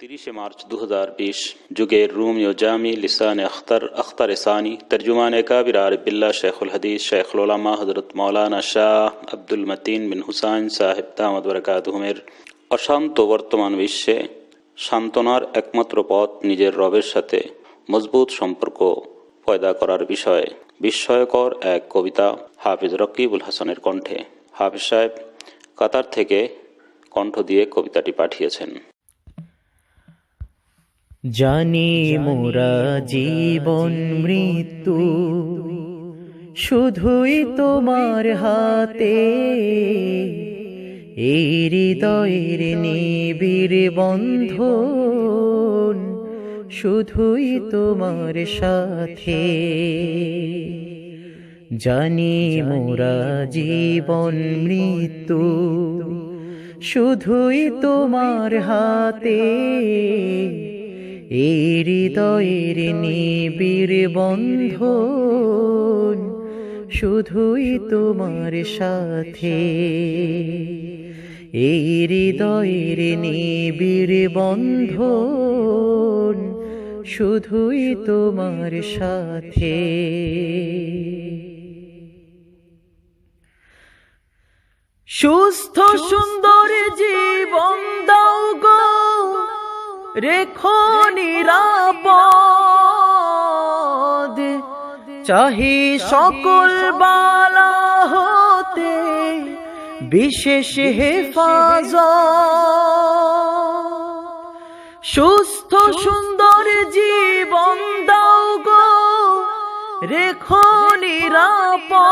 তিরিশে মার্চ দু হাজার বিশ, যুগের রুমি ও জামি লিসান আখতার আখতার সানি, তর্জুমান কাবির আরবিল্লা শেখুল হাদিস, শেখুল ওলামা হজরত মৌলানা শাহ আব্দুল মতিন বিন হুসাইন সাহেব দামদ বরকাতহুমের অশান্ত বর্তমান বিশ্বে সান্ত্বনার একমাত্র পথ নিজের রবের সাথে মজবুত সম্পর্ক পয়দা করার বিষয়ে। বিস্ময়কর এক কবিতা হাফিজ রকিবুল হাসানের কণ্ঠে। হাফিজ সাহেব কাতার থেকে কণ্ঠ দিয়ে কবিতাটি পাঠিয়েছেন। জানি মোরা জীবন মৃত্যু। শুধুই তোমার হাতে। এই হৃদয়ের নিবিড় বন্ধ শুধুই তোমার সাথে। জানি মোরা জীবন মৃত্যু। শুধুই তোমার হাতে। এই হৃদয়ের নিবিড় বন্ধন শুধুই তোমার সাথে। এই হৃদয়ের নিবিড় বন্ধন শুধুই তোমার সাথে। সুস্থ সুন্দর জীবন রেখো নিরাপদ। চাহি সকল বালা হতে বিশেষ হেফাজ সুস্থ সুন্দর জীবন দাও গো, রেখো নিরাপদ।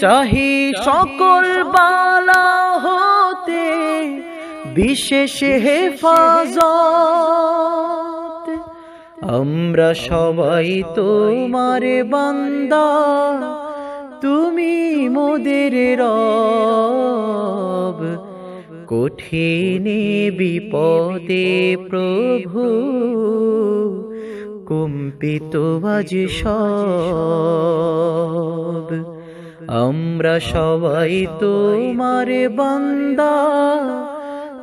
চাহি সকল বালা বিশেষ হেফাজত, আমরা সবাই তোমার বান্দা। তুমি মোদের রব। কঠিনে বিপদে প্রভু, কম্পিত আজ সব। আমরা সবাই তোমার বান্দা।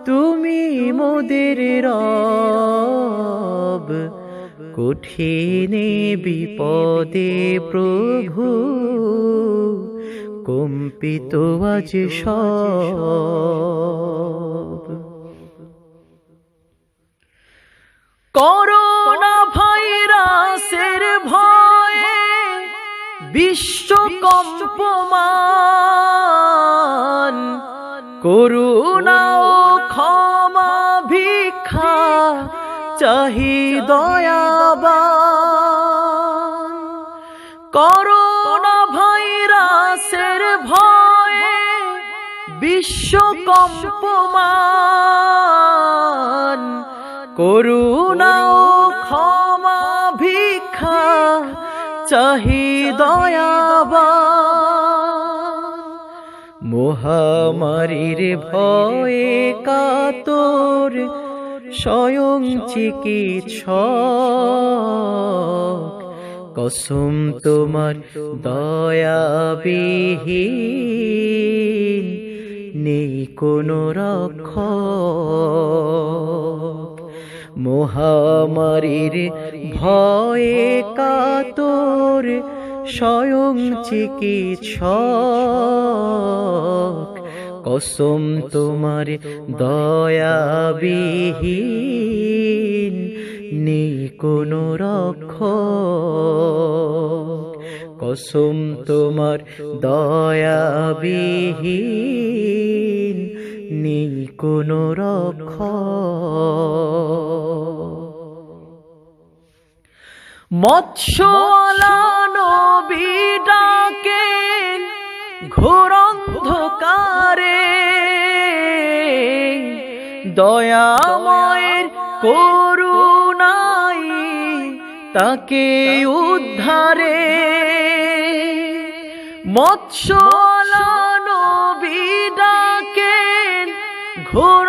তুমি মোদের রব। কঠিনে বিপদে প্রভু। কম্পিত আজ সব। করোনা ভাইরাসের ভয়ে বিশ্ব কম্পমান। করুণা করোনা ভাইরাসের ভয়ে বিশ্ব কম্পমান করুণা ও ক্ষমা ভিক্ষা চাহি দয়াবান। মহামারীর ভয়ে কাতর স্বয়ং চিকিৎসক। কসম তোমার দয়াবিহীন, নেই কোনো রক্ষক। মহামারীর ভয়ে কাতর স্বয়ং চিকিৎসক। কসম তোমার দয়াবিহীন, নেই কোনো রক্ষক কসম তোমার দয়াবিহীন নেই কোনো রক্ষক মৎস্যলা নবী ডাকে ঘোর অন্ধকারে দয়াময়ের করুণাই তাকে উদ্ধারে মৎস্যলা নবী ডাকেন ঘোর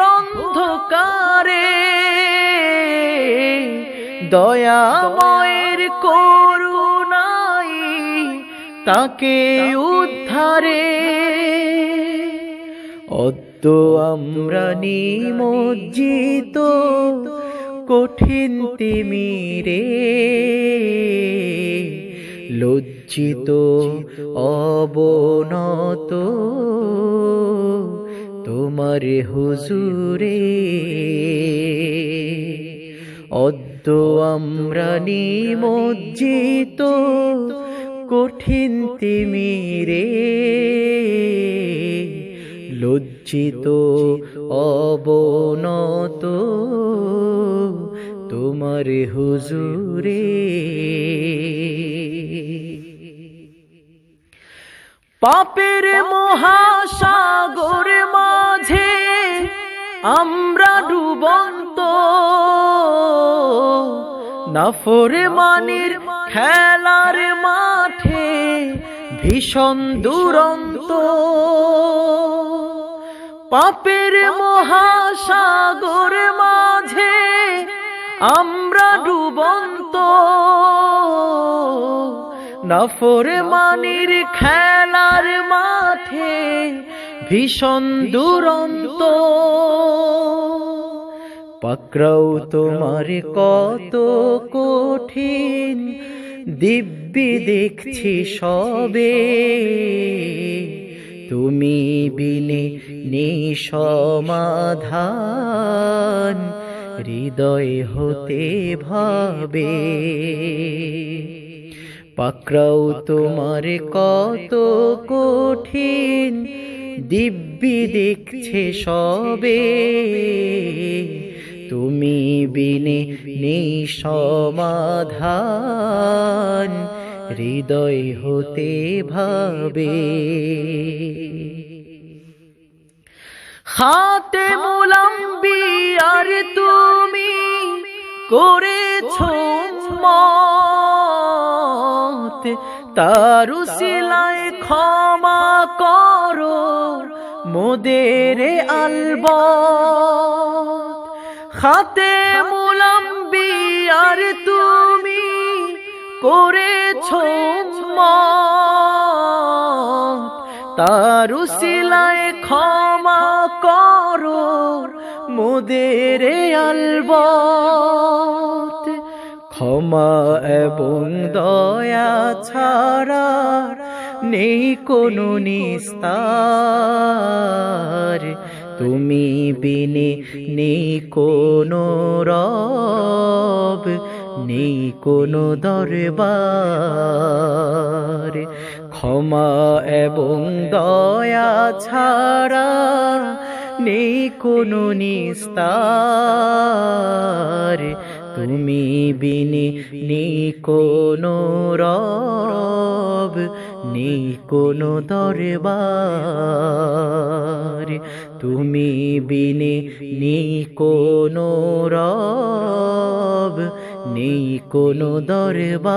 দয়াময়ের করুণাই তাকে উদ্ধারে। অদ্য আমরা নিমজ্জিত কঠিন তিমিরে লজ্জিত অবনত তোমার হুজুরে অদ্য আমরা নিমজ্জিত কঠিন তিমিরে লজ্জিত অবনত তোমার হুজুরে। পাপের মহাসাগর মাঝে আমরা ডুবন্ত। নাফরে মানির খেলার মাঠে ভীষণ দুরন্ত। পাপের মহাসাগর মাঝে আমরা ডুবন্ত। নফরে মানির খেলার মাঠে ভীষণ দুরন্ত। পাকড়াও তোমার কত কঠিন। দিব্যি দেখছি সবে। তুমি বিনে নিসমাধান। হৃদয় হতে ভাবে। পাকড়াও তোমার কত কঠিন, দিব্যি দেখছে সবে। তুমি বিনে নিসমাধান হৃদয় হতে ভাবে। হাতে মুলাম্বি আর তুমি করেছ তারু সিলায় ক্ষমা করো মোদের আলব হাতে মুলাম্বি আর তুমি করেছ তারু সিলায় ক্ষমা করো মোদের আলবত। ক্ষমা এবং দয়া ছাড়া নেই কোনো নিস্তার। তুমি বিনে নেই কোনো রব নেই কোনো দরবার। ক্ষমা এবং দয়া ছাড়া নেই কোনো নিস্তার। তুমি বিনে নেই কোনো রব, নেই কোনো দরবার। তুমি বিনে নেই কোনো রব নেই কোনো দরবার।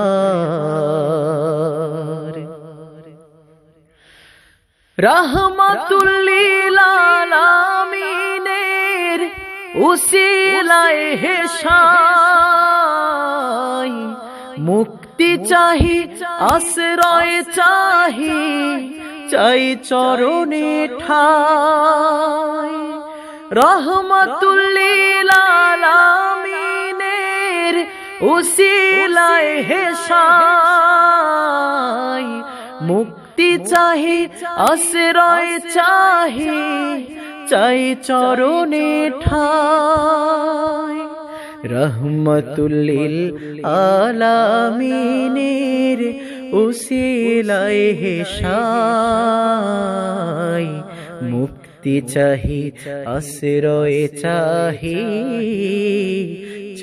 রহমতুল্লিল আলামিনের উসিলায় হেসাই মুক্তি চাহি, আশ্রয় চাহি, চাই চরণে ঠাই। রহমতুল্লিল উসিলায় হেসাই, মুক্তি চাহি, আশ্রয় চাহি, চাই চরণে ঠাই। রহমতুল্লিল আলামিনের উসিলায় হেসাই, মুক্তি চাহি, আশ্রয় চাহি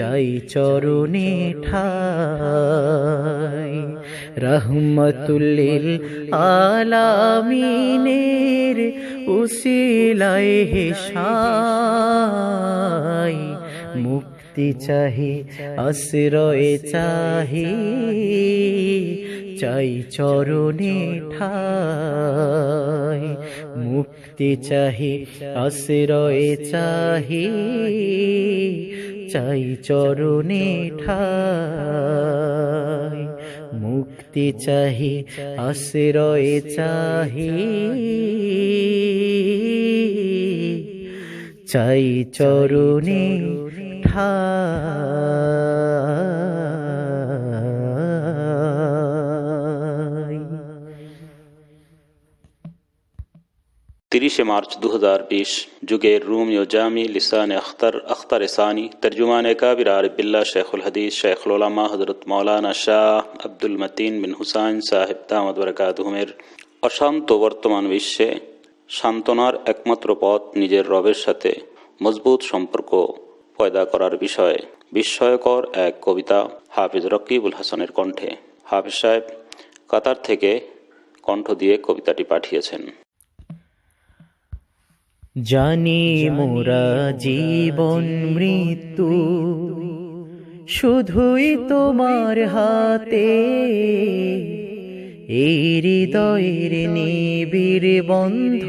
চাই চরণে ঠাই। রহমতুল্লিল আলামিনের উসিলায় হেসাই মুক্তি চাহি, আশ্রয় চাহি। চাই চরণে ঠাই। মুক্তি চাহি, আশ্রয় চাহি। চাই চরণে ঠাই মুক্তি চাহি আশ্রয় চাহি। চাই চরণে ঠাই তিরিশে মার্চ দু হাজার বিশ যুগের রুমিও জামি লিসান আখতার আখতার এসানি তর্জুমান কাবির আরবিল্লা শেখুল হদীস, শেখুল ওলামা হজরত মৌলানা শাহ আব্দুল মতিন বিন হুসাইন সাহেব দামদ বরকাত হুমের অশান্ত বর্তমান বিশ্বে সান্ত্বনার একমাত্র পথ নিজের রবের সাথে মজবুত সম্পর্ক পয়দা করার বিষয়ে। বিস্ময়কর এক কবিতা হাফিজ রকিবুল হাসানের কণ্ঠে। হাফিজ সাহেব কাতার থেকে কণ্ঠ দিয়ে কবিতাটি পাঠিয়েছেন। জানি মোরা জীবন মৃত্যু শুধুই তোমার হাতে। এই হৃদয়ের নিবিড় বন্ধ